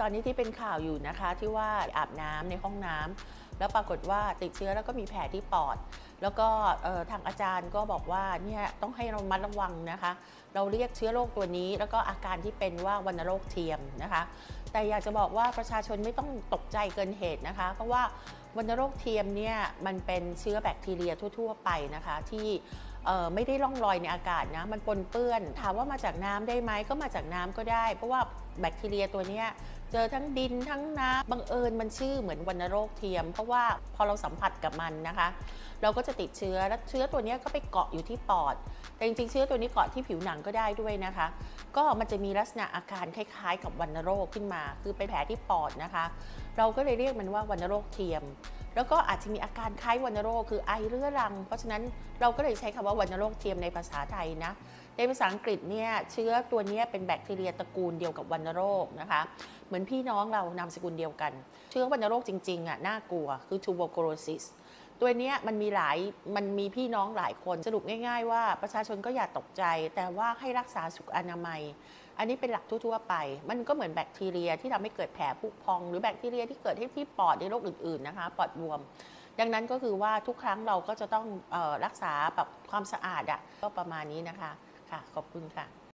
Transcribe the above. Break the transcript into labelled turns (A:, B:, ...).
A: ตอนนี้ที่เป็นข่าวอยู่นะคะที่ว่าอาบน้ำในห้องน้ำแล้วปรากฏว่าติดเชื้อแล้วก็มีแผลที่ปอด แล้วก็ทางอาจารย์ก็บอกว่าเนี่ยต้องให้เรามัดระวังนะคะ เราเรียกเชื้อโรคตัวนี้ แล้วก็อาการที่เป็นว่าวัณโรคเทียมนะคะ แต่อยากจะบอกว่าประชาชนไม่ต้องตกใจเกินเหตุนะคะ เพราะว่าวัณโรคเทียมเนี่ยมันเป็นเชื้อแบคทีเรียทั่ว ๆ ไปนะคะที่ ไม่ได้ร่องรอยในอากาศนะ มันปนเปื้อน ถามว่ามาจากน้ำได้ไหมก็มาจากน้ำก็ได้ เพราะว่าแบคทีเรียตัวนี้เจอทั้งดินทั้งน้ำบังเอิญมันชื่อเหมือนวัณโรคเทียม เพราะว่าพอเราสัมผัสกับมันนะคะ เราก็จะติดเชื้อแล้วเชื้อตัวนี้ก็ไปเกาะอยู่ที่ปอด แต่จริงๆเชื้อตัวนี้เกาะที่ผิวหนังก็ได้ด้วยนะคะ ก็มันจะมีลักษณะอาการคล้ายๆ กับวัณโรคขึ้นมา คือเป็นแผลที่ปอดนะคะ เราก็เลยเรียกมันว่าวัณโรคเทียม แล้วก็อาจจะมีอาการคล้ายวัณโรคคือไอเรื้อรัง เพราะฉะนั้นเราก็เลยใช้คำว่าวัณโรคเทียมในภาษาไทยนะในภาษาอังกฤษเนี่ยเชื้อตัวนี้เป็นแบคทีเรียตระกูลเดียวกับวัณโรคนะคะเหมือนพี่น้องเรานามสกุลเดียวกัน เชื้อวัณโรคจริงๆอะน่ากลัวคือทูบอคโรซิส ตัวเนี้ยมันมีหลายมันมีพี่น้องหลายคนสรุปง่าย ๆ ว่าประชาชนก็อย่าตกใจ แต่ว่าให้รักษาสุขอนามัย อันนี้เป็นหลักทั่วๆไป มันก็เหมือนแบคทีเรียที่ทำให้เกิดแผลผุพอง หรือแบคทีเรียที่เกิดที่ที่ปอดในโรคอื่นๆนะคะปอดบวม ดังนั้นก็คือว่าทุกครั้งเราก็จะต้องออรักษาแบบความสะอาดอะ่ะก็ประมาณนี้นะคะค่ะ ขอบคุณค่ะ